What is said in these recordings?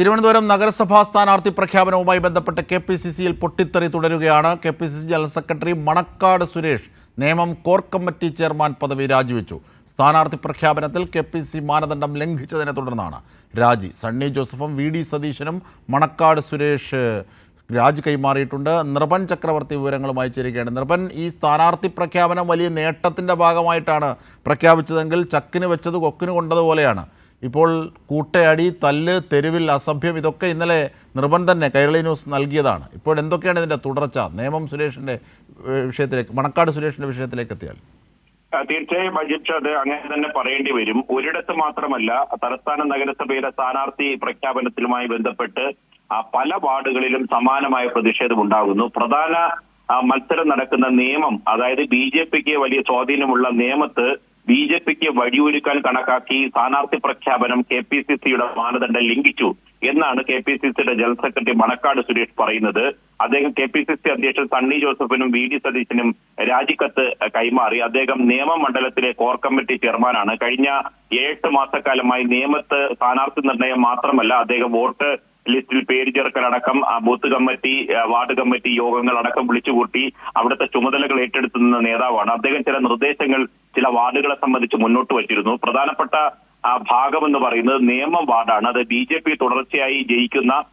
തിരുവനന്തപുരം നഗരസഭാ സ്ഥാനാർത്ഥി പ്രഖ്യാപനവുമായി ബന്ധപ്പെട്ട് കെ പി സി സിയിൽ പൊട്ടിത്തെറി തുടരുകയാണ്. K P C C general secretary Manakkad Suresh നിയമം കോർ കമ്മിറ്റി ചെയർമാൻ പദവി രാജിവെച്ചു. സ്ഥാനാർത്ഥി പ്രഖ്യാപനത്തിൽ കെ പി സി മാനദണ്ഡം ലംഘിച്ചതിനെ തുടർന്നാണ്. രാജി സണ്ണി ജോസഫും വി ഡി സതീശനും മണക്കാട് സുരേഷ് രാജി കൈമാറിയിട്ടുണ്ട്. നിർഭൻ ചക്രവർത്തി വിവരങ്ങളുമായി ചേരുകയാണ്. നിർഭൻ ഈ സ്ഥാനാർത്ഥി പ്രഖ്യാപനം വലിയ നേട്ടത്തിന്റെ ഭാഗമായിട്ടാണ് പ്രഖ്യാപിച്ചതെങ്കിൽ ചക്കിന് വെച്ചത് കൊക്കിന് കൊണ്ടതുപോലെയാണ്. ഇപ്പോൾ കൂട്ടയടി തല്ല് തെരുവിൽ അസഭ്യം ഇതൊക്കെ ഇന്നലെ നിർബൻ തന്നെ കൈരളി ന്യൂസ് നൽകിയതാണ്. ഇപ്പോൾ എന്തൊക്കെയാണ് ഇതിന്റെ തുടർച്ച? നിയമം സുരേഷിന്റെ വിഷയത്തിലേക്ക് മണക്കാട് സുരേഷിന്റെ വിഷയത്തിലേക്ക് എത്തിയാൽ. തീർച്ചയായും അജിത് അത് അങ്ങനെ തന്നെ പറയേണ്ടി വരും. ഒരിടത്ത് മാത്രമല്ല തലസ്ഥാന നഗരസഭയുടെ സ്ഥാനാർത്ഥി പ്രഖ്യാപനത്തിലുമായി ബന്ധപ്പെട്ട് പല വാർഡുകളിലും സമാനമായ പ്രതിഷേധം ഉണ്ടാകുന്നു. പ്രധാന മത്സരം നടക്കുന്ന നിയമം അതായത് ബി ജെ പിക്ക് വലിയ സ്വാധീനമുള്ള നിയമത്ത് ബി ജെ പിക്ക് വഴിയൊരുക്കാൻ കണക്കാക്കി സ്ഥാനാർത്ഥി പ്രഖ്യാപനം കെ പി സി സിയുടെ മാനദണ്ഡം ലംഘിച്ചു എന്നാണ് കെ പി സി സിയുടെ ജനറൽ സെക്രട്ടറി മണക്കാട് സുരേഷ് പറയുന്നത്. അദ്ദേഹം കെ പി സി സി അധ്യക്ഷൻ സണ്ണി ജോസഫിനും വി ഡി സതീശനും രാജിക്കത്ത് കൈമാറി. അദ്ദേഹം നിയമമണ്ഡലത്തിലെ കോർ കമ്മിറ്റി ചെയർമാനാണ്. കഴിഞ്ഞ ഏഴ് മാസക്കാലമായി നിയമത്ത് സ്ഥാനാർത്ഥി നിർണയം മാത്രമല്ല അദ്ദേഹം വോട്ട് ലിസ്റ്റിൽ പേര് ചേർക്കലടക്കം ബൂത്ത് കമ്മിറ്റി വാർഡ് കമ്മിറ്റി യോഗങ്ങൾ അടക്കം വിളിച്ചുകൂട്ടി അവിടുത്തെ ചുമതലകൾ ഏറ്റെടുത്തുന്ന നേതാവാണ്. അദ്ദേഹം ചില നിർദ്ദേശങ്ങൾ ചില വാർഡുകളെ സംബന്ധിച്ച് മുന്നോട്ട് വച്ചിരുന്നു. പ്രധാനപ്പെട്ട ആ, എന്ന് പറയുന്നത് നിയമം വാർഡാണ്. അത് ബി ജെ പി തുടർച്ചയായി ജയിക്കുന്ന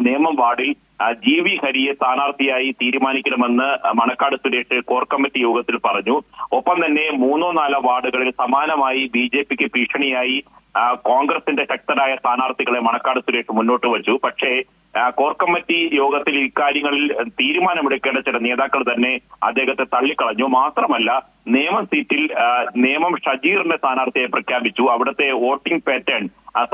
നേമം വാർഡിൽ ജി വി ഹരിയെ സ്ഥാനാർത്ഥിയായി തീരുമാനിക്കണമെന്ന് മണക്കാട് സുരേഷ് കോർ കമ്മിറ്റി യോഗത്തിൽ പറഞ്ഞു. ഒപ്പം തന്നെ മൂന്നോ നാലോ വാർഡുകളിൽ സമാനമായി ബി ജെ പിക്ക് ഭീഷണിയായി കോൺഗ്രസിന്റെ ശക്തരായ സ്ഥാനാർത്ഥികളെ മണക്കാട് സുരേഷ് മുന്നോട്ട് വച്ചു. പക്ഷേ കോർ കമ്മിറ്റി യോഗത്തിൽ ഇക്കാര്യങ്ങളിൽ തീരുമാനമെടുക്കേണ്ട ചില നേതാക്കൾ തന്നെ അദ്ദേഹത്തെ തള്ളിക്കളഞ്ഞു. മാത്രമല്ല നിയമം സീറ്റിൽ നിയമം ഷജീറിന്റെ സ്ഥാനാർത്ഥിയെ പ്രഖ്യാപിച്ചു. അവിടുത്തെ വോട്ടിംഗ് പാറ്റേൺ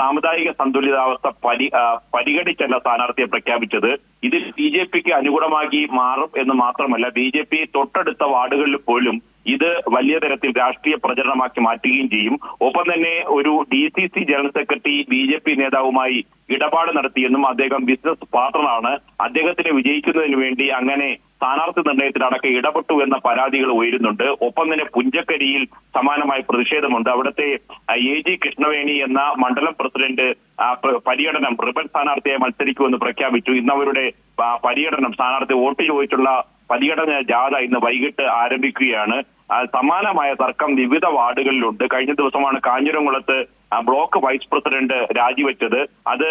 സാമുദായിക സന്തുലിതാവസ്ഥ പരി പരിഗണിച്ചല്ല സ്ഥാനാർത്ഥിയെ പ്രഖ്യാപിച്ചത്. ഇതിൽ ബി ജെ പിക്ക് അനുകൂലമാക്കി മാറും എന്ന് മാത്രമല്ല ബി ജെ പി തൊട്ടടുത്ത വാർഡുകളിൽ പോലും ഇത് വലിയ തരത്തിൽ രാഷ്ട്രീയ പ്രചരണമാക്കി മാറ്റുകയും ചെയ്യും. ഒപ്പം തന്നെ ഒരു D C C general secretary B J P നേതാവുമായി ഇടപാട് നടത്തിയെന്നും അദ്ദേഹം ബിസിനസ് പാർട്ണറാണ് അദ്ദേഹത്തിന് വിജയിക്കുന്നതിന് വേണ്ടി അങ്ങനെ സ്ഥാനാർത്ഥി നിർണയത്തിലടക്കം ഇടപെട്ടു എന്ന പരാതികൾ ഉയരുന്നുണ്ട്. ഒപ്പം തന്നെ പുഞ്ചക്കരിയിൽ സമാനമായ പ്രതിഷേധമുണ്ട്. അവിടുത്തെ എ ജി കൃഷ്ണവേണി എന്ന മണ്ഡലം പ്രസിഡന്റ് പര്യടനം റിബൺ സ്ഥാനാർത്ഥിയെ മത്സരിക്കുമെന്ന് പ്രഖ്യാപിച്ചു. ഇന്ന് അവരുടെ പര്യടനം സ്ഥാനാർത്ഥി വോട്ട് ചോദിച്ചുള്ള പര്യടന ജാഥ ഇന്ന് വൈകിട്ട് ആരംഭിക്കുകയാണ്. സമാനമായ തർക്കം വിവിധ വാർഡുകളിലുണ്ട്. കഴിഞ്ഞ ദിവസമാണ് കാഞ്ഞിരംകുളത്ത് ബ്ലോക്ക് വൈസ് പ്രസിഡന്റ് രാജിവെച്ചത്. അത്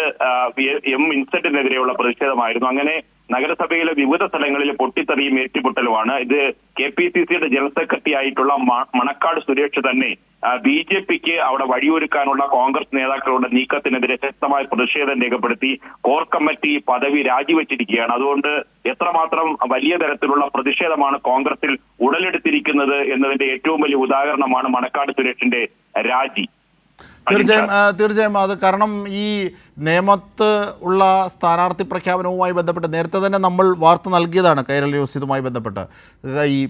എം ഇൻസെന്റിനെതിരെയുള്ള പ്രതിഷേധമായിരുന്നു. അങ്ങനെ നഗരസഭയിലെ വിവിധ സ്ഥലങ്ങളിൽ പൊട്ടിത്തെറിയും ഏറ്റുമുട്ടലുമാണ്. ഇത് കെ പി സി സിയുടെ ജനറൽ സെക്രട്ടറി ആയിട്ടുള്ള മണക്കാട് സുരേഷ് തന്നെ ബി ജെ പിക്ക് അവിടെ വഴിയൊരുക്കാനുള്ള കോൺഗ്രസ് നേതാക്കളുടെ നീക്കത്തിനെതിരെ ശക്തമായ പ്രതിഷേധം രേഖപ്പെടുത്തി കോർ കമ്മിറ്റി പദവി രാജിവെച്ചിരിക്കുകയാണ്. അതുകൊണ്ട് എത്രമാത്രം വലിയ തരത്തിലുള്ള പ്രതിഷേധമാണ് കോൺഗ്രസിൽ ഉടലെടുത്തിരിക്കുന്നത് എന്നതിന്റെ ഏറ്റവും വലിയ ഉദാഹരണമാണ് മണക്കാട് സുരേഷിന്റെ രാജി. തീർച്ചയായും തീർച്ചയായും അത് കാരണം ഈ നേമത്ത് ഉള്ള സ്ഥാനാർത്ഥി പ്രഖ്യാപനവുമായി ബന്ധപ്പെട്ട് നേരത്തെ തന്നെ നമ്മൾ വാർത്ത നൽകിയതാണ് കൈരൽ ന്യൂസ് ഇതുമായി ബന്ധപ്പെട്ട്. ഈ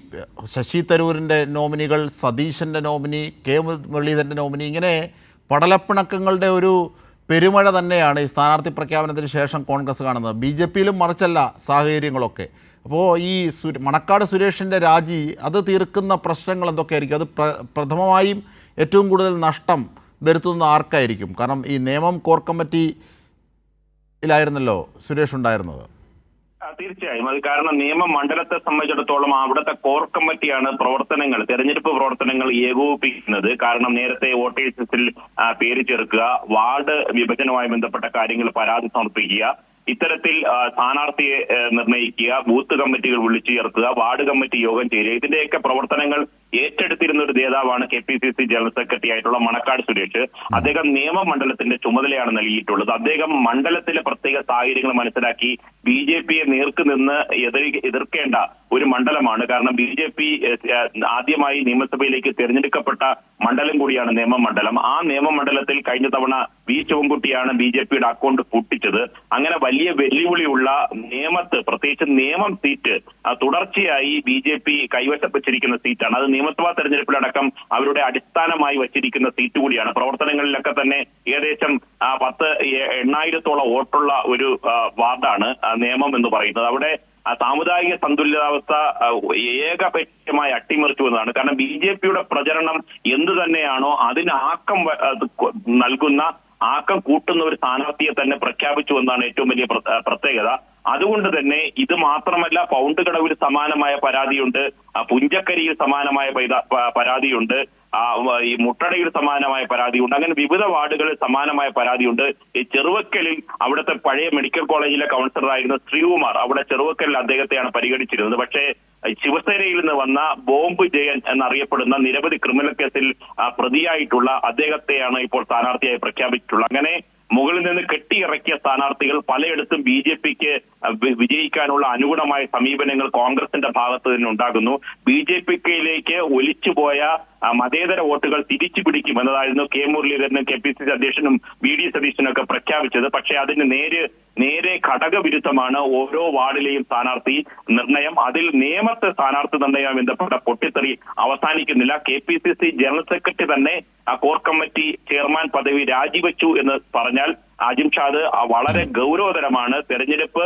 ശശി തരൂരിന്റെ നോമിനികൾ സതീശന്റെ നോമിനി കെ മുരളീധരന്റെ നോമിനി ഇങ്ങനെ പടലപ്പിണക്കങ്ങളുടെ ഒരു പെരുമഴ തന്നെയാണ് ഈ സ്ഥാനാർത്ഥി പ്രഖ്യാപനത്തിന് ശേഷം കോൺഗ്രസ് കാണുന്നത്. ബി ജെ പിയിലും മറിച്ചല്ല സാഹചര്യങ്ങളൊക്കെ. അപ്പോൾ ഈ സുര മണക്കാട് സുരേഷിന്റെ രാജി അത് തീർക്കുന്ന പ്രശ്നങ്ങൾ എന്തൊക്കെയായിരിക്കും? അത് പ്ര പ്രഥമമായും ഏറ്റവും കൂടുതൽ നഷ്ടം വരുത്തുന്ന ആർക്കായിരിക്കും? കാരണം ഈ നിയമം കോർ കമ്മിറ്റിയിലായിരുന്നല്ലോ സുരേഷ് ഉണ്ടായിരുന്നത്. തീർച്ചയായും. അത് കാരണം നിയമ മണ്ഡലത്തെ സംബന്ധിച്ചിടത്തോളം അവിടുത്തെ കോർ കമ്മിറ്റിയാണ് പ്രവർത്തനങ്ങൾ തെരഞ്ഞെടുപ്പ് പ്രവർത്തനങ്ങൾ ഏകോപിപ്പിക്കുന്നത്. കാരണം നേരത്തെ വോട്ടേഴ്സിൽ പേര് ചേർക്കുക വാർഡ് വിഭജനവുമായി ബന്ധപ്പെട്ട കാര്യങ്ങൾ പരാതി സമർപ്പിക്കുക ഇത്തരത്തിൽ സ്ഥാനാർത്ഥിയെ നിർണയിക്കുക ബൂത്ത് കമ്മിറ്റികൾ വിളിച്ചു ചേർക്കുക വാർഡ് കമ്മിറ്റി യോഗം ചെയ്യുക ഇതിന്റെയൊക്കെ പ്രവർത്തനങ്ങൾ ഏറ്റെടുത്തിരുന്ന ഒരു നേതാവാണ് K P C C general secretary ആയിട്ടുള്ള മണക്കാട് സുരേഷ്. അദ്ദേഹം നിയമമണ്ഡലത്തിന്റെ ചുമതലയാണ് നൽകിയിട്ടുള്ളത്. അദ്ദേഹം മണ്ഡലത്തിലെ പ്രത്യേക സാഹചര്യങ്ങൾ മനസ്സിലാക്കി ബി ജെ പിയെ നേർക്ക് നിന്ന് എതിരി- എതിർക്കേണ്ട ഒരു മണ്ഡലമാണ്. കാരണം ബി ജെ പി ആദ്യമായി നിയമസഭയിലേക്ക് തിരഞ്ഞെടുക്കപ്പെട്ട മണ്ഡലം കൂടിയാണ് നിയമമണ്ഡലം. ആ നിയമമണ്ഡലത്തിൽ കഴിഞ്ഞ തവണ വി ശിവൻകുട്ടിയാണ് ബി ജെ പിയുടെ അക്കൗണ്ട് പൂട്ടിച്ചത്. അങ്ങനെ വലിയ വെല്ലുവിളിയുള്ള നിയമത്ത് പ്രത്യേകിച്ച് നിയമം സീറ്റ് തുടർച്ചയായി ബി ജെ പി കൈവശപ്പെട്ടിരിക്കുന്ന സീറ്റാണ്. അത് നിയമസഭാ തെരഞ്ഞെടുപ്പിലടക്കം അവരുടെ അടിസ്ഥാനമായി വച്ചിരിക്കുന്ന സീറ്റ് കൂടിയാണ്. പ്രവർത്തനങ്ങളിലൊക്കെ തന്നെ ഏകദേശം പത്ത് എണ്ണായിരത്തോളം വോട്ടുള്ള ഒരു വാർഡാണ് നിയമം എന്ന് പറയുന്നത്. അവിടെ സാമുദായിക സന്തുലിതാവസ്ഥ ഏകപക്ഷമായി അട്ടിമറിച്ചു എന്നതാണ്. കാരണം ബി ജെ പിയുടെ പ്രചരണം എന്തു തന്നെയാണോ അതിന് ആക്കം വ- അത് കൊ- നൽകുന്ന ആക്കം കൂട്ടുന്ന ഒരു സ്ഥാനാർത്ഥിയെ തന്നെ പ്രഖ്യാപിച്ചു എന്നാണ് ഏറ്റവും വലിയ പ്ര- പ്രത്യേകത. അതുകൊണ്ട് തന്നെ ഇത് മാത്രമല്ല പൗണ്ട് കടവിൽ സമാനമായ പരാതിയുണ്ട് പുഞ്ചക്കരിയിൽ സമാനമായ പരാതിയുണ്ട് ഈ മുട്ടടയിൽ സമാനമായ പരാതിയുണ്ട് അങ്ങനെ വിവിധ വാർഡുകളിൽ സമാനമായ പരാതിയുണ്ട്. ഈ ചെറുവക്കലിൽ അവിടുത്തെ പഴയ മെഡിക്കൽ കോളേജിലെ കൗൺസിലറായിരുന്ന ശ്രീകുമാർ അവിടെ ചെറുവക്കലിൽ അദ്ദേഹത്തെയാണ് പരിഗണിച്ചിരുന്നത്. പക്ഷേ ശിവസേനയിൽ നിന്ന് വന്ന ബോംബ് ജയൻ എന്നറിയപ്പെടുന്ന നിരവധി ക്രിമിനൽ കേസിൽ പ്രതിയായിട്ടുള്ള അദ്ദേഹത്തെയാണ് ഇപ്പോൾ സ്ഥാനാർത്ഥിയായി പ്രഖ്യാപിച്ചിട്ടുള്ളത്. അങ്ങനെ മുകളിൽ നിന്ന് കെട്ടിയിറക്കിയ സ്ഥാനാർത്ഥികൾ പലയിടത്തും ബി ജെ പിക്ക് വിജയിക്കാനുള്ള അനുകൂലമായ സമീപനങ്ങൾ കോൺഗ്രസിന്റെ ഭാഗത്ത് നിന്ന് ഉണ്ടാകുന്നു. ബി ജെ പിക്കയിലേക്ക് ഒലിച്ചുപോയ മതേതര വോട്ടുകൾ തിരിച്ചു പിടിക്കും എന്നതായിരുന്നു കെ മുരളീധരനും കെ പി സി സി അധ്യക്ഷനും വി ഡി സതീശനും ഒക്കെ പ്രഖ്യാപിച്ചത്. പക്ഷേ അതിന് നേര് നേരെ ഘടകവിരുദ്ധമാണ് ഓരോ വാർഡിലെയും സ്ഥാനാർത്ഥി നിർണയം. അതിൽ നിയമത്തെ സ്ഥാനാർത്ഥി നിർണയവുമായി ബന്ധപ്പെട്ട പൊട്ടിത്തെറി അവസാനിക്കുന്നില്ല. K P C C general secretary തന്നെ ആ കോർ കമ്മിറ്റി ചെയർമാൻ പദവി രാജിവെച്ചു എന്ന് പറഞ്ഞാൽ അജിംഷാദ് ഷാദ് വളരെ ഗൗരവതരമാണ്. തെരഞ്ഞെടുപ്പ്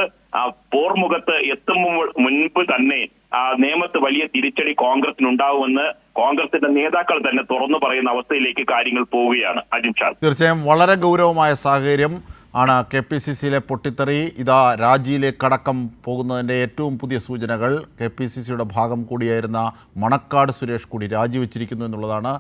പോർമുഖത്ത് എത്തുമ്പോൾ മുൻപ് തന്നെ ആ, നിയമത്ത് വലിയ തിരിച്ചടി കോൺഗ്രസിനുണ്ടാവുമെന്ന് കോൺഗ്രസിന്റെ നേതാക്കൾ തന്നെ തുറന്നു പറയുന്ന അവസ്ഥയിലേക്ക് കാര്യങ്ങൾ പോവുകയാണ്. അജിംഷാദ് തീർച്ചയായും വളരെ ഗൗരവമായ സാഹചര്യം ആണ് കെ പി സി സിയിലെ പൊട്ടിത്തെറി. ഇതാ രാജിയിലേക്കടക്കം പോകുന്നതിന്റെ ഏറ്റവും പുതിയ സൂചനകൾ. കെ പി സി സിയുടെ ഭാഗം കൂടിയായിരുന്ന മണക്കാട് സുരേഷ് കൂടി രാജിവെച്ചിരിക്കുന്നു എന്നുള്ളതാണ്